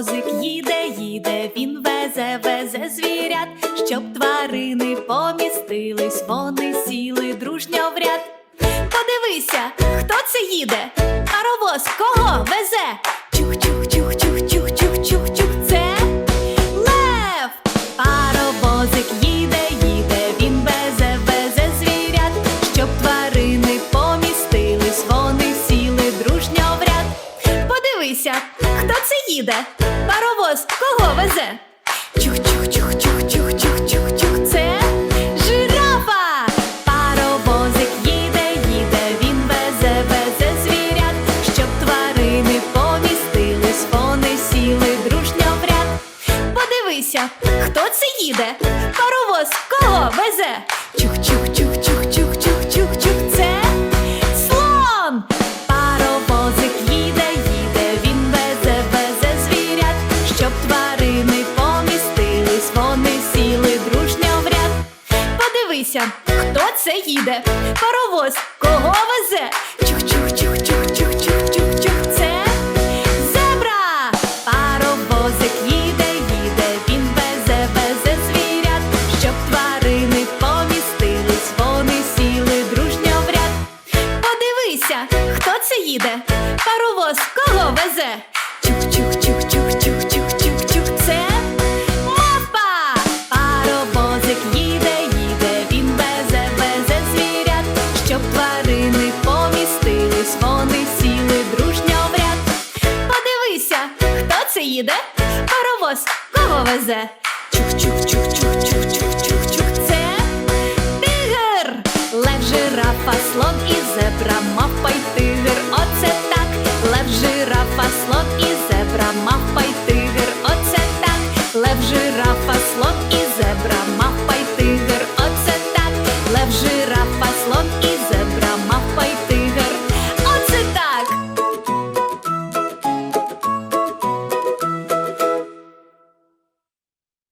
Паровозик їде, їде, він везе, везе звірят, щоб тварини помістились, вони сіли дружньо в ряд. Подивися, хто це їде? Паровоз кого везе? Чух-чух-чух-чух-чух-чух-чух, це лев! Паровозик їде, їде, він везе, везе звірят, щоб тварини помістились, вони сіли дружньо в ряд. Подивися, хто це їде? Паровоз кого везе? Чух-чух-чух-чух-чух-чух-чух-чух. це жирафа! Паровозик їде, їде, він везе, везе звірят, щоб тварини помістились, вони сіли дружньо в ряд. Подивися, хто це їде? Паровоз кого везе? Чух-чух-чух-чух-чух-чух-чух, Подивися, хто це їде? Паровоз кого везе? Чух-чух-чух-чух-чух-чух-чух-чух. це зебра! Паровозик їде, їде, він везе, везе звірят, щоб тварини помістились, вони сіли дружньо в ряд. Подивися, хто це їде? Паровоз кого везе? Чух-чух-чух-чух-чух-чух-чух, везе? Чух-чух-чух-чух-чух-чух-чух, це тигр! Лев, жирафа, слон і зебра, мавпа й тигр,